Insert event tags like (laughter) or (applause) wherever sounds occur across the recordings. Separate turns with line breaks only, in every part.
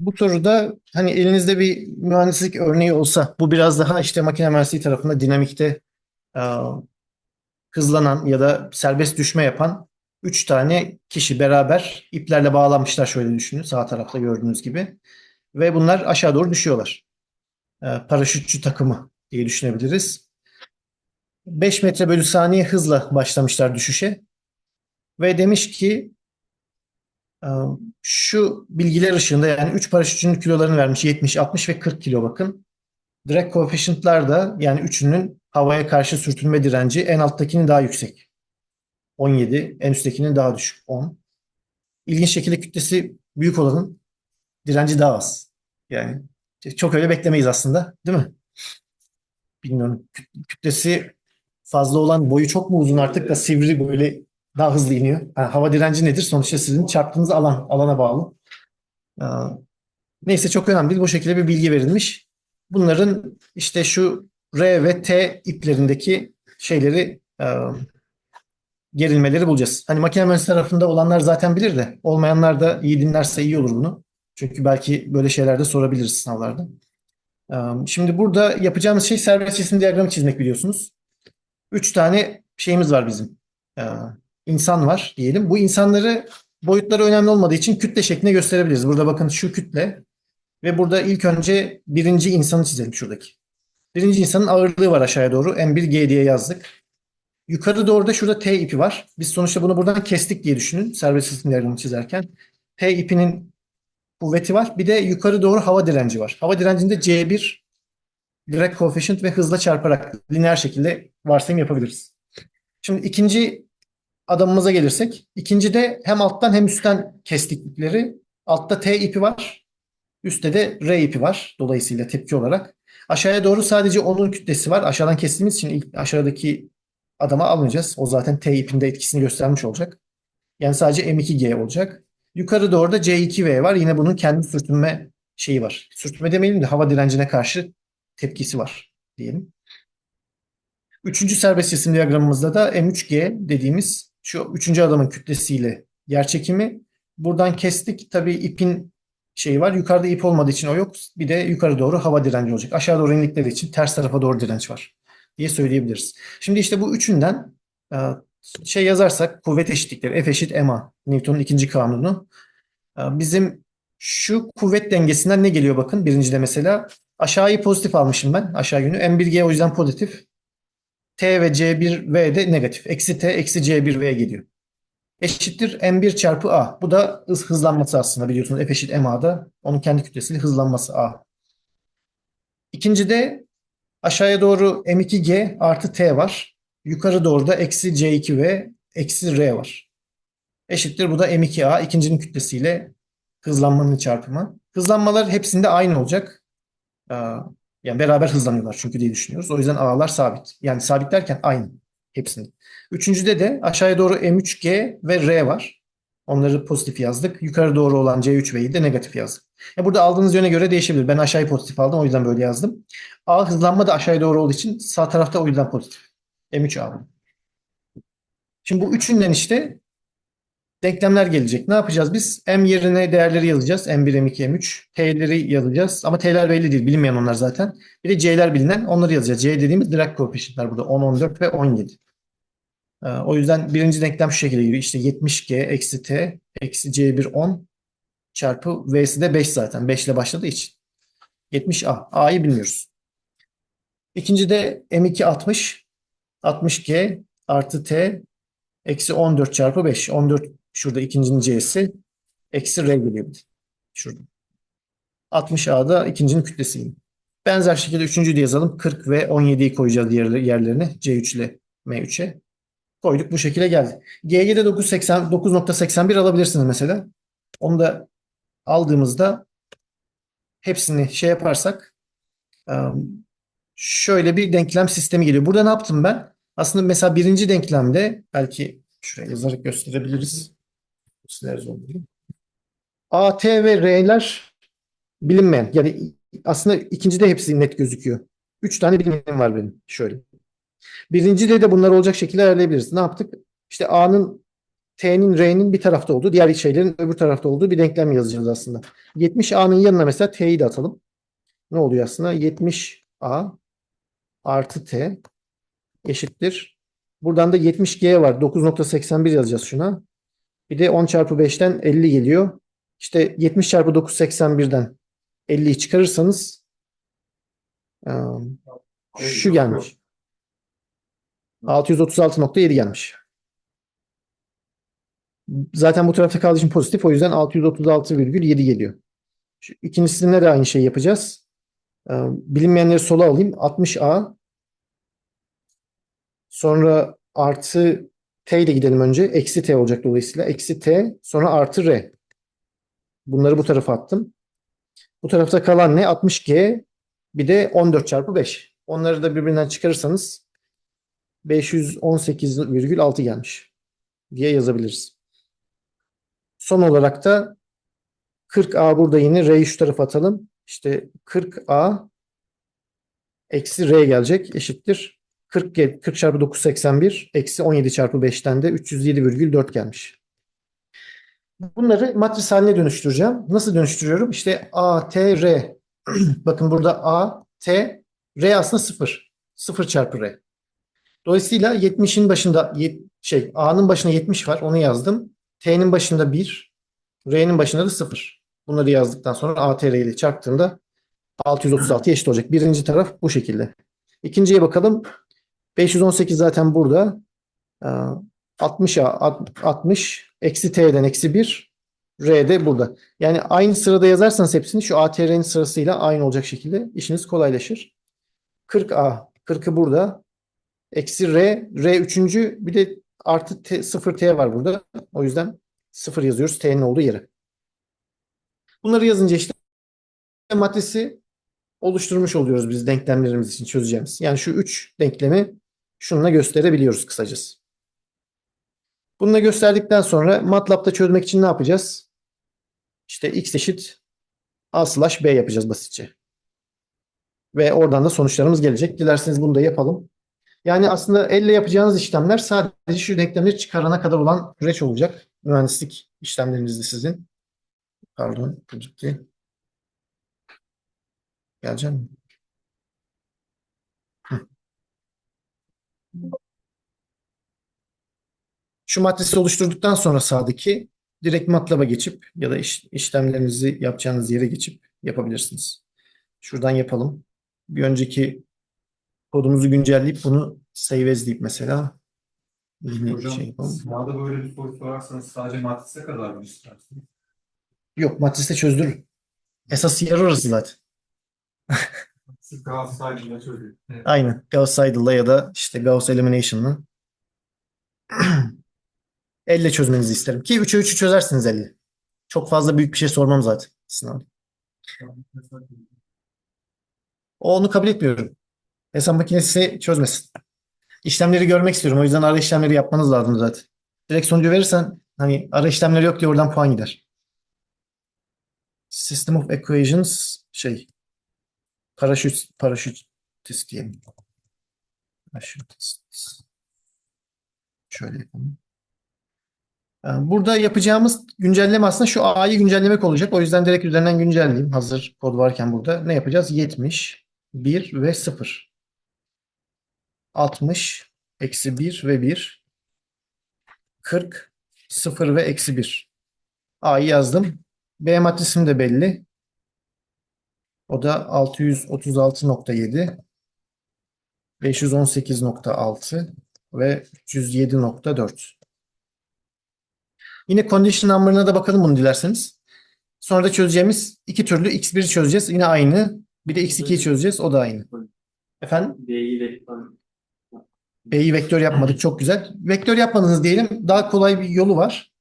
Bu soruda hani elinizde bir mühendislik örneği olsa bu biraz daha işte makine mühendisliği tarafında dinamikte e, hızlanan ya da serbest düşme yapan üç tane kişi beraber iplerle bağlanmışlar şöyle düşünün sağ tarafta gördüğünüz gibi ve bunlar aşağı doğru düşüyorlar. E, paraşütçü takımı diye düşünebiliriz. 5 metre bölü saniye hızla başlamışlar düşüşe ve demiş ki şu bilgiler ışığında yani 3 paraşütçünün kilolarını vermiş 70, 60 ve 40 kilo bakın. Drag coefficient'lar da yani üçünün havaya karşı sürtünme direnci en alttakinin daha yüksek. 17, en üsttekinin daha düşük 10. İlginç şekilde kütlesi büyük olanın direnci daha az. Yani çok öyle beklemeyiz aslında, değil mi? Bilmiyorum. Kütlesi fazla olan boyu çok mu uzun artık da sivri böyle daha hızlı iniyor. Yani hava direnci nedir? Sonuçta sizin çarptığınız alan, alana bağlı. Neyse çok önemli değil. Bu şekilde bir bilgi verilmiş. Bunların işte şu R ve T iplerindeki şeyleri e, gerilmeleri bulacağız. Hani makine mühendisliği tarafında olanlar zaten bilir de olmayanlar da iyi dinlerse iyi olur bunu. Çünkü belki böyle şeyler de sorabiliriz sınavlarda. Ee, şimdi burada yapacağımız şey serbest cisim diyagramı çizmek biliyorsunuz. Üç tane şeyimiz var bizim. Ee, insan var diyelim. Bu insanları boyutları önemli olmadığı için kütle şeklinde gösterebiliriz. Burada bakın şu kütle ve burada ilk önce birinci insanı çizelim şuradaki. Birinci insanın ağırlığı var aşağıya doğru. M1G diye yazdık. Yukarı doğru da şurada T ipi var. Biz sonuçta bunu buradan kestik diye düşünün. Serbest diyagramını çizerken. T ipinin kuvveti var. Bir de yukarı doğru hava direnci var. Hava direncinde C1 direkt coefficient ve hızla çarparak lineer şekilde varsayım yapabiliriz. Şimdi ikinci adamımıza gelirsek. ikinci de hem alttan hem üstten kestik ipleri. Altta T ipi var. Üstte de R ipi var. Dolayısıyla tepki olarak. Aşağıya doğru sadece onun kütlesi var. Aşağıdan kestiğimiz için ilk aşağıdaki adama almayacağız. O zaten T ipinde etkisini göstermiş olacak. Yani sadece M2G olacak. Yukarı doğru da C2V var. Yine bunun kendi sürtünme şeyi var. Sürtünme demeyelim de hava direncine karşı tepkisi var diyelim. Üçüncü serbest cisim diyagramımızda da M3G dediğimiz şu üçüncü adamın kütlesiyle yer çekimi. Buradan kestik. Tabii ipin şeyi var. Yukarıda ip olmadığı için o yok. Bir de yukarı doğru hava direnci olacak. Aşağı doğru indikleri için ters tarafa doğru direnç var diye söyleyebiliriz. Şimdi işte bu üçünden e, şey yazarsak kuvvet eşitlikleri F eşit ma Newton'un ikinci kanunu. E, bizim şu kuvvet dengesinden ne geliyor bakın birincide mesela aşağıyı pozitif almışım ben aşağı yönü M1G o yüzden pozitif T ve C1V de negatif. Eksi T eksi C1V geliyor. Eşittir M1 çarpı A. Bu da hız hızlanması aslında biliyorsunuz F eşit MA'da. Onun kendi kütlesiyle hızlanması A. İkincide aşağıya doğru M2G artı T var. Yukarı doğru da eksi C2V eksi R var. Eşittir bu da M2A ikincinin kütlesiyle hızlanmanın çarpımı. Hızlanmalar hepsinde aynı olacak. Yani beraber hızlanıyorlar çünkü diye düşünüyoruz. O yüzden A'lar sabit. Yani sabit derken aynı hepsinde. Üçüncüde de aşağıya doğru M3G ve R var. Onları pozitif yazdık. Yukarı doğru olan C3V'yi de negatif yazdık. Yani burada aldığınız yöne göre değişebilir. Ben aşağıyı pozitif aldım o yüzden böyle yazdım. A hızlanma da aşağıya doğru olduğu için sağ tarafta o yüzden pozitif. M3A. Şimdi bu üçünden işte denklemler gelecek. Ne yapacağız biz? M yerine değerleri yazacağız. M1, M2, M3. T'leri yazacağız. Ama T'ler belli değil. Bilinmeyen onlar zaten. Bir de C'ler bilinen. Onları yazacağız. C dediğimiz direkt koefficientler burada. 10, 14 ve 17. Ee, o yüzden birinci denklem şu şekilde geliyor. İşte 70G eksi T eksi C1 10 çarpı V'si de 5 zaten. 5 ile başladığı için. 70A. A'yı bilmiyoruz. İkinci de M2 60. 60G artı T eksi 14 çarpı 5. 14 Şurada ikincinin c'si eksi r geliyor. Şurada. 60A'da ikincinin kütlesi. Benzer şekilde üçüncüyü de yazalım. 40 ve 17'yi koyacağız yerlerine. C3 ile M3'e. Koyduk bu şekilde geldi. GG'de 9.81 alabilirsiniz mesela. Onu da aldığımızda hepsini şey yaparsak şöyle bir denklem sistemi geliyor. Burada ne yaptım ben? Aslında mesela birinci denklemde belki şuraya yazarak gösterebiliriz. Sizler A, T ve R'ler bilinmeyen. Yani aslında ikincide hepsi net gözüküyor. Üç tane bilinmeyen var benim. Şöyle. Birincide de bunlar olacak şekilde ayarlayabiliriz. Ne yaptık? İşte A'nın T'nin R'nin bir tarafta olduğu, diğer şeylerin öbür tarafta olduğu bir denklem yazacağız aslında. 70A'nın yanına mesela T'yi de atalım. Ne oluyor aslında? 70A artı T eşittir. Buradan da 70G var. 9.81 yazacağız şuna. Bir de 10 çarpı 5'ten 50 geliyor. İşte 70 çarpı 9.81'den 50'yi çıkarırsanız şu gelmiş. 636.7 gelmiş. Zaten bu tarafta kaldığı için pozitif. O yüzden 636,7 geliyor. Şu ikincisinde de aynı şeyi yapacağız. Bilinmeyenleri sola alayım. 60A sonra artı T ile gidelim önce. Eksi T olacak dolayısıyla. Eksi T sonra artı R. Bunları bu tarafa attım. Bu tarafta kalan ne? 60G bir de 14 çarpı 5. Onları da birbirinden çıkarırsanız 518,6 gelmiş diye yazabiliriz. Son olarak da 40A burada yine R'yi şu tarafa atalım. İşte 40A eksi R gelecek eşittir. 40, ge- 40 çarpı 9 81 eksi 17 çarpı 5'ten de 307,4 gelmiş. Bunları matris haline dönüştüreceğim. Nasıl dönüştürüyorum? İşte A, T, R. (clears throat) Bakın burada A, T, R aslında 0. 0 çarpı R. Dolayısıyla 70'in başında şey A'nın başına 70 var. Onu yazdım. T'nin başında 1, R'nin başında da 0. Bunları yazdıktan sonra A, T, R ile çarptığımda 636 eşit olacak. Birinci taraf bu şekilde. İkinciye bakalım. 518 zaten burada. Ee, 60'a alt- 60 eksi T'den eksi 1 R de burada. Yani aynı sırada yazarsanız hepsini şu ATR'nin sırasıyla aynı olacak şekilde işiniz kolaylaşır. 40A 40'ı burada. Eksi R. R üçüncü bir de artı T, 0 T var burada. O yüzden 0 yazıyoruz T'nin olduğu yere. Bunları yazınca işte matrisi oluşturmuş oluyoruz biz denklemlerimiz için çözeceğimiz. Yani şu üç denklemi şununla gösterebiliyoruz kısacası. Bununla gösterdikten sonra MATLAB'da çözmek için ne yapacağız? İşte x eşit a slash b yapacağız basitçe. Ve oradan da sonuçlarımız gelecek. Dilerseniz bunu da yapalım. Yani aslında elle yapacağınız işlemler sadece şu denklemleri çıkarana kadar olan süreç olacak. Mühendislik işlemlerinizde sizin. Pardon, gitti. Gelecek mi? Şu matrisi oluşturduktan sonra sağdaki direkt MATLAB'a geçip ya da iş- işlemlerinizi yapacağınız yere geçip yapabilirsiniz. Şuradan yapalım. Bir önceki kodumuzu güncelleyip bunu save as deyip mesela yeni
Hocam
şey yapalım.
sınavda böyle bir soru sorarsanız sadece matrise kadar mı istersiniz?
Yok matriste çözdürür. Esas yer orası zaten.
Galatasaray'la çözün.
Aynen. Gauss Seidel'la ya da işte Gauss Elimination'la. (clears throat) Elle çözmenizi isterim. Ki 3'e 3'ü çözersiniz elle. Çok fazla büyük bir şey sormam zaten sınavda. O onu kabul etmiyorum. Hesap makinesi çözmesin. İşlemleri görmek istiyorum. O yüzden ara işlemleri yapmanız lazım zaten. Direkt sonucu verirsen hani ara işlemleri yok diye oradan puan gider. System of Equations şey paraşüt paraşütist diyelim. Paraşütist. Şöyle yapalım. Yani Burada yapacağımız güncelleme aslında şu A'yı güncellemek olacak. O yüzden direkt üzerinden güncelleyeyim. Hazır kod varken burada. Ne yapacağız? 70, 1 ve 0. 60, eksi 1 ve 1. 40, 0 ve eksi 1. A'yı yazdım. B matrisim de belli. O da 636.7, 518.6 ve 307.4. Yine condition number'ına da bakalım bunu dilerseniz. Sonra da çözeceğimiz iki türlü x1'i çözeceğiz. Yine aynı. Bir de x2'yi çözeceğiz. O da aynı. Efendim? B'yi vektör yapmadık. Çok güzel. Vektör yapmadınız diyelim. Daha kolay bir yolu var.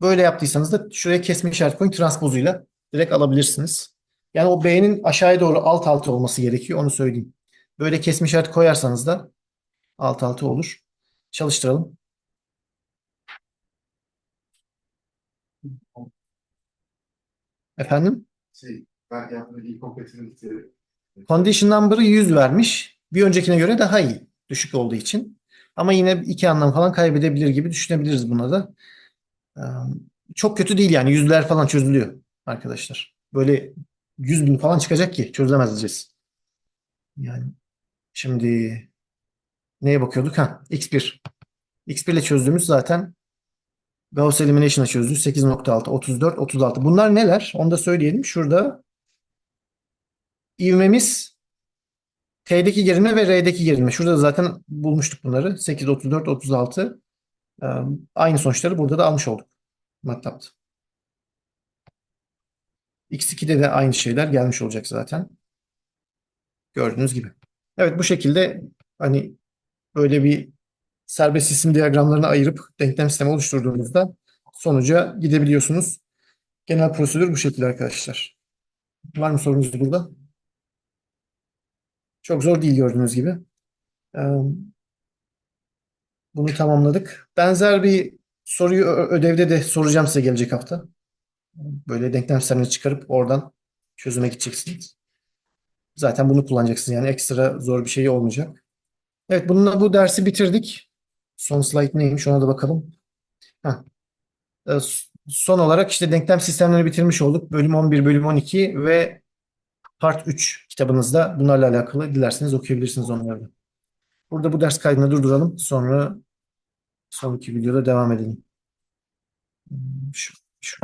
Böyle yaptıysanız da şuraya kesme işaret koyun. Transpozuyla direkt alabilirsiniz. Yani o B'nin aşağıya doğru alt alta olması gerekiyor. Onu söyleyeyim. Böyle kesme işaret koyarsanız da alt alta olur. Çalıştıralım. Efendim?
Şey, ben yaptığım incompatibility
Condition number'ı 100 vermiş. Bir öncekine göre daha iyi. Düşük olduğu için. Ama yine iki anlam falan kaybedebilir gibi düşünebiliriz buna da. Çok kötü değil yani. Yüzler falan çözülüyor arkadaşlar. Böyle 100 bin falan çıkacak ki çözülemez. Yani şimdi neye bakıyorduk? Ha, X1. X1 ile çözdüğümüz zaten Gauss Elimination'la çözdüğümüz 8.6, 34, 36. Bunlar neler? Onu da söyleyelim. Şurada ivmemiz T'deki gerilme ve R'deki gerilme. Şurada zaten bulmuştuk bunları. 8, 34, 36. Ee, aynı sonuçları burada da almış olduk. MATLAB'da. X2'de de aynı şeyler gelmiş olacak zaten. Gördüğünüz gibi. Evet bu şekilde hani böyle bir serbest isim diyagramlarını ayırıp denklem sistemi oluşturduğunuzda sonuca gidebiliyorsunuz. Genel prosedür bu şekilde arkadaşlar. Var mı sorunuz burada? Çok zor değil gördüğünüz gibi. Ee, Bunu tamamladık. Benzer bir soruyu ödevde de soracağım size gelecek hafta. Böyle denklem sistemini çıkarıp oradan çözüme gideceksiniz. Zaten bunu kullanacaksınız yani ekstra zor bir şey olmayacak. Evet bununla bu dersi bitirdik. Son slide neymiş ona da bakalım. Heh. Ee, Son olarak işte denklem sistemlerini bitirmiş olduk. Bölüm 11, bölüm 12 ve part 3 kitabınızda bunlarla alakalı dilerseniz okuyabilirsiniz onları. da. Burada bu ders kaydını durduralım. Sonra sonraki videoda devam edelim. Hmm, Şu, şu.